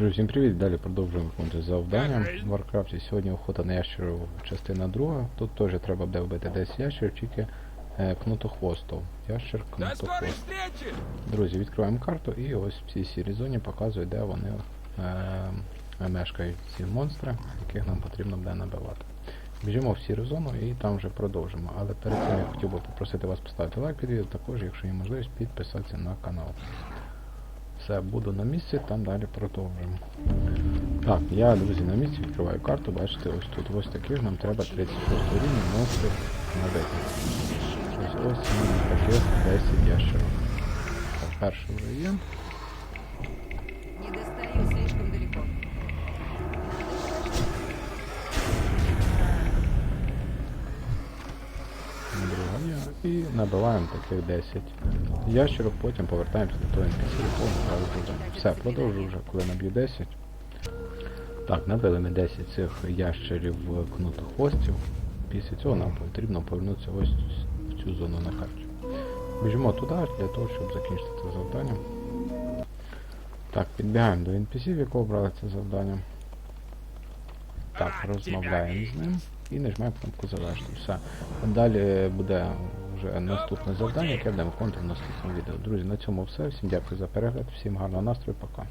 Друзі, всім привіт! Далі продовжуємо виконувати завдання в Варкрафті. Сьогодні охота на ящерів частина друга. Тут теж треба буде вбити 10 ящерів, тільки е, кнутохвостов. Ящер кнутохвост. Друзі, відкриваємо карту і ось в цій сірій зоні показує, де вони е, мешкають ці монстри, яких нам потрібно буде набивати. Біжимо в сіру зону і там вже продовжимо. Але перед цим я хотів би попросити вас поставити лайк під відео, також, якщо є можливість, підписатися на канал. Все, буду на місці, там далі продовжимо. Так, я, друзі, на місці відкриваю карту, бачите, ось тут ось таких нам треба 36 рівень монстрів набити. Ось ось нам таких 10 ящерів. Перший вже є. І набиваємо таких 10 ящерів, потім повертаємося до того NPC, якого ми. Все, продовжую вже, коли наб'ю 10. Так, набили ми 10 цих ящерів кнутохвостів. Після цього нам потрібно повернутися ось в цю зону на карті. Біжимо туди для того, щоб закінчити це завдання. Так, підбігаємо до NPC, в якого брали це завдання. Так, розмовляємо з ним і нажимаємо кнопку завершити. Все. Далі буде вже наступне завдання, яке будемо виконувати в наступному відео. Друзі, на цьому все. Всім дякую за перегляд, всім гарного настрою, пока.